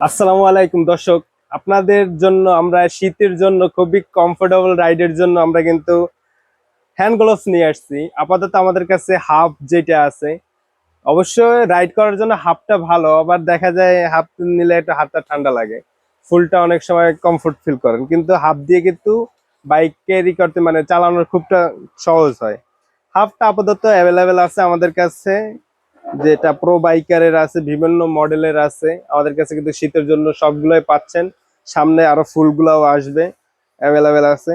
আসসালামু আলাইকুম, দর্শক। আপনাদের জন্য আমরা শীতের জন্য খুবই কমফোর্টেবল রাইডের জন্য আমরা কিন্তু হ্যান্ড গ্লোভস নিয়ে আসছি। আপাতত আমাদের কাছে হাফ যেটা আছে। অবশ্যই রাইড করার জন্য হাফটা ভালো, আবার দেখা যায় হাফ নিলে একটা হাতটা ঠান্ডা লাগে। ফুলটা অনেক সময় কমফোর্ট ফিল করেন। কিন্তু হাফ দিয়ে কিন্তু বাইক ক্যারি করতে মানে চালানোর খুবটা সহজ হয়। হাফটা আপাতত অ্যাভেলেবেল আছে আমাদের কাছে। যেটা প্রো বাইকারের আছে, বিভিন্ন মডেলের আছে, আমাদের কাছে কিন্তু শীতের জন্য সবগুলোই পাচ্ছেন। সামনে আরও ফুলগুলাও আসবে অ্যাভেলেবেল আছে।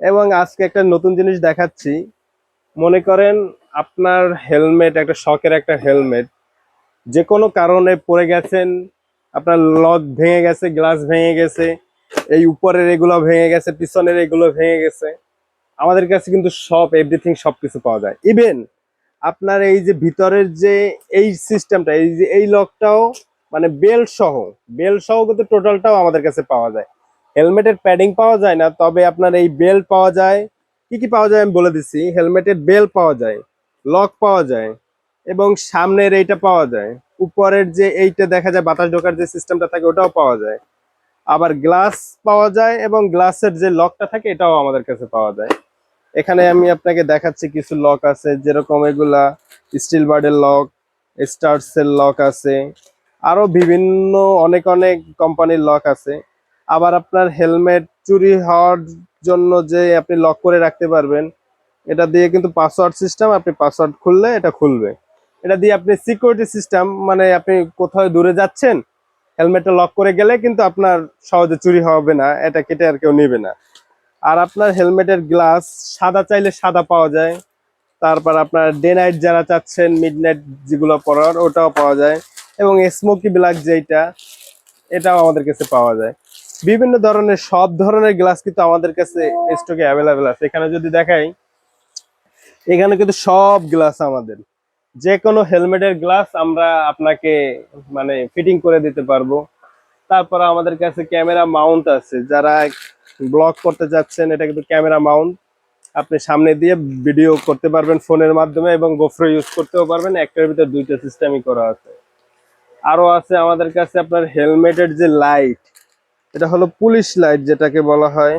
এবং আজকে একটা নতুন জিনিস দেখাচ্ছি। মনে করেন আপনার হেলমেট একটা শখের একটা হেলমেট যে কোনো কারণে পড়ে গেছেন, আপনার লক ভেঙে গেছে গ্লাস ভেঙে গেছে, এই উপরের এগুলো ভেঙে গেছে, পিছনের এগুলো ভেঙে গেছে। আমাদের কাছে কিন্তু সব এভরিথিং সব কিছু পাওয়া যায়। ইভেন আপনার এই যে ভিতরের যে এই সিস্টেমটা এই যে এই লকটাও মানে বেল সহ বেল সহ কিন্তু টোটালটাও আমাদের কাছে পাওয়া যায়। হেলমেটের প্যাডিং পাওয়া যায় না, তবে আপনার এই বেল পাওয়া যায়। কি কি পাওয়া যায় আমি বলে দিচ্ছি হেলমেটের বেল পাওয়া যায় লক পাওয়া যায়, এবং সামনের এইটা পাওয়া যায়। উপরের যে এইটা দেখা যায়, বাতাস ঢোকার যে সিস্টেমটা থাকে, ওটাও পাওয়া যায়। আবার গ্লাস পাওয়া যায়, এবং গ্লাসের যে লকটা থাকে, এটাও আমাদের কাছে পাওয়া যায়। এখানে আমি আপনাকে দেখাচ্ছি কিছু লক আছে, যেরকম এগুলা স্টিল বার্ডের লক স্টার্স এর লক আছে, আরও বিভিন্ন অনেক অনেক কোম্পানির লক আছে। আবার আপনার হেলমেট চুরি হওয়ার জন্য যে আপনি লক করে রাখতে পারবেন, এটা দিয়ে কিন্তু পাসওয়ার্ড সিস্টেম আপনি পাসওয়ার্ড খুললে এটা খুলবে। এটা দিয়ে আপনি সিকিউরিটি সিস্টেম মানে আপনি কোথাও দূরে যাচ্ছেন হেলমেটটা লক করে গেলে কিন্তু আপনার সহজে চুরি হবে না, এটা কেটে আর কেউ নেবে না। আর আপনার হেলমেটের গ্লাস, সাদা চাইলে সাদা পাওয়া যায়। তারপর আপনার ডে নাইট যারা চাচ্ছেন মিড নাইট যেগুলো পরার, ওটাও পাওয়া যায়। এবং স্মোকি ব্ল্যাক যেটা এটাও আমাদের কাছে পাওয়া যায়। বিভিন্ন ধরনের, সব ধরনের গ্লাস কিন্তু আমাদের কাছে স্টকে অ্যাভেলেবেল আছে। এখানে যদি দেখাই, এখানে কিন্তু সব গ্লাস আমাদের। যে কোনো হেলমেটের গ্লাস আমরা আপনাকে মানে ফিটিং করে দিতে পারব। তারপর আমাদের কাছে ক্যামেরা মাউন্ট আছে। যারা ব্লগ করতে যাচ্ছেন, এটা কিন্তু ক্যামেরা মাউন্ট। আপনি সামনে দিয়ে ভিডিও করতে পারবেন ফোনের মাধ্যমে এবং গোফ্রো ইউজ করতেও পারবেন। একটার ভিতর দুইটা সিস্টেমই করা আছে। আরও আছে আমাদের কাছে আপনার হেলমেটের যে লাইট এটা হলো পুলিশ লাইট যেটাকে বলা হয়।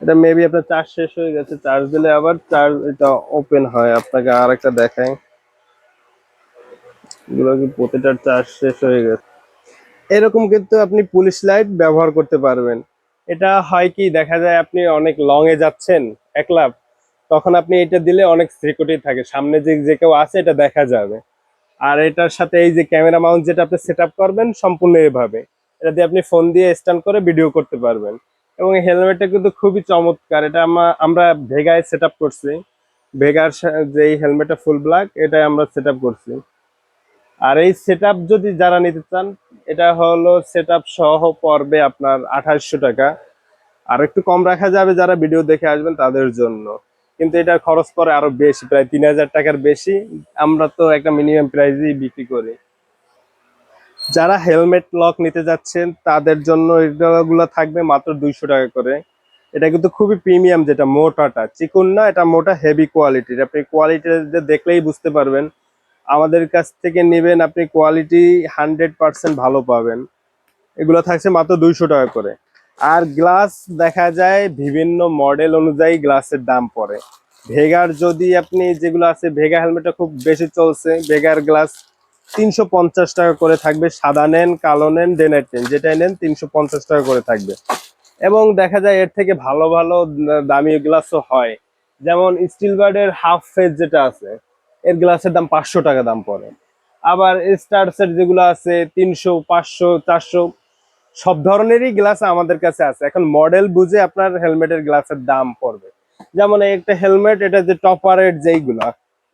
এটা মেবি আপনার চার্জ শেষ হয়ে গেছে চার্জ দিলে আবার চার্জ এটা ওপেন হয়। আপনাকে আর একটা দেখায় এগুলো কি প্রতিটার চার্জ শেষ হয়ে গেছে? এরকম কিন্তু আপনি পুলিশ লাইট ব্যবহার করতে পারবেন। এটা হয় কি, দেখা যায় আপনি অনেক লং এ যাচ্ছেন একলা, তখন আপনি এটা দিলে অনেক সিকিউরিটি থাকে। সামনে যে যে কেউ আছে, এটা দেখা যাবে। আর এটার সাথে এই যে ক্যামেরা মাউন্ট যেটা আপনি সেট করবেন, সম্পূর্ণ এভাবে। এটা দিয়ে আপনি ফোন দিয়ে স্ট্যান্ড করে ভিডিও করতে পারবেন। এবং হেলমেটটা কিন্তু খুবই চমৎকার। এটা আমা- আমরা ভেগায় সেট করছি। ভেগার যে হেলমেটটা ফুল ব্ল্যাক এটাই আমরা সেট করছি। আর এই সেট যদি যারা নিতে চান, এটা হলো সেট সহ পড়বে আপনার আঠাশশো টাকা। আর একটু কম রাখা যাবে যারা ভিডিও দেখে আসবেন তাদের জন্য। কিন্তু এটা খরচ পরে আরও বেশি, প্রায় তিন হাজার টাকার বেশি। আমরা তো একটা মিনিমাম প্রাইসেই বিক্রি করি। যারা হেলমেট লক নিতে যাচ্ছেন, তাদের জন্য এগুলো থাকবে মাত্র দুইশো টাকা করে। এটা কিন্তু খুবই প্রিমিয়াম যেটা মোটাটা। চিকুন না, এটা মোটা হেভি কোয়ালিটির আপনি কোয়ালিটি দেখলেই বুঝতে পারবেন। আমাদের কাছ থেকে নেবেন আপনি কোয়ালিটি হান্ড্রেড পার্সেন্ট ভালো পাবেন। এগুলো থাকছে মাত্র দুইশো টাকা করে। আর গ্লাস দেখা যায় বিভিন্ন মডেল অনুযায়ী গ্লাসের দাম পড়ে। ভেগার যদি আপনি যেগুলো আছে ভেগা হেলমেটটা খুব বেশি চলছে ভেগার গ্লাস তিনশো পঞ্চাশ টাকা করে থাকবে। সাদা নেন, কালো নেন ডেনাইট নেন যেটাই নেন, তিনশো পঞ্চাশ টাকা করে থাকবে। এবং দেখা যায় এর থেকে ভালো ভালো দামি গ্লাসও হয়। যেমন স্টিল বার্ডের হাফ ফেজ যেটা আছে এর গ্লাসের দাম পাঁচশো টাকা দাম পড়ে। আবার স্টার্সের যেগুলো আছে, তিনশো, পাঁচশো, চারশো, সব ধরনেরই গ্লাস আমাদের কাছে আছে। এখন মডেল বুঝে আপনার হেলমেটের গ্লাসের দাম পড়বে। যেমন একটা হেলমেট এটা যে টপারের যেইগুলা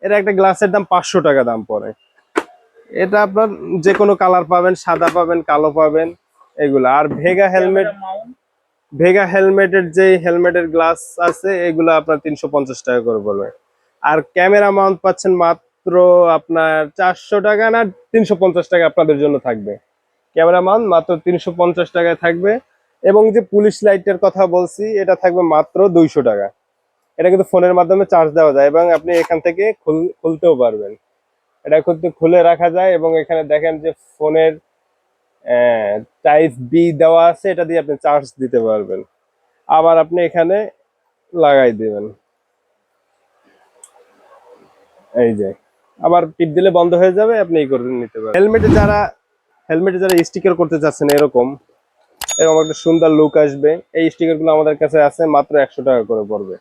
এটা একটা গ্লাসের দাম পাঁচশো টাকা দাম পড়ে। এটা আপনার যে কোনো কালার পাবেন, সাদা পাবেন, কালো পাবেন, এগুলা। আর ভেগা হেলমেট ভেগা হেলমেটের যে হেলমেটের গ্লাস আছে, এগুলো আপনার তিনশো পঞ্চাশ টাকা করে পড়বে। আর ক্যামেরা মাউন্ট পাচ্ছেন মাত্র আপনার চারশো টাকা না তিনশো পঞ্চাশ টাকা আপনাদের জন্য থাকবে। ক্যামেরা মাউন্ট মাত্র তিনশো পঞ্চাশ টাকায় থাকবে এবং যে পুলিশ লাইটের কথা বলছি, এটা থাকবে মাত্র দুইশো টাকা। এটা কিন্তু ফোনের মাধ্যমে চার্জ দেওয়া যায় এবং আপনি এখান থেকে খুল- খুলতেও পারবেন। এটা কিন্তু খুলে রাখা যায় এবং এখানে দেখেন যে ফোনের টাইপ বি দেওয়া আছে, এটা দিয়ে আপনি চার্জ দিতে পারবেন। আবার আপনি এখানে লাগাই দিবেন। এই যে, আবার টিপ দিলে বন্ধ হয়ে যাবে, আপনি এই করে নিতে পারেন। হেলমেটে যারা হেলমেটে যারা স্টিকার করতে চাচ্ছেন এরকম এরকম একটা সুন্দর লুক আসবে, এই স্টিকারগুলো আমাদের কাছে আছে, মাত্র একশো টাকা করে পড়বে।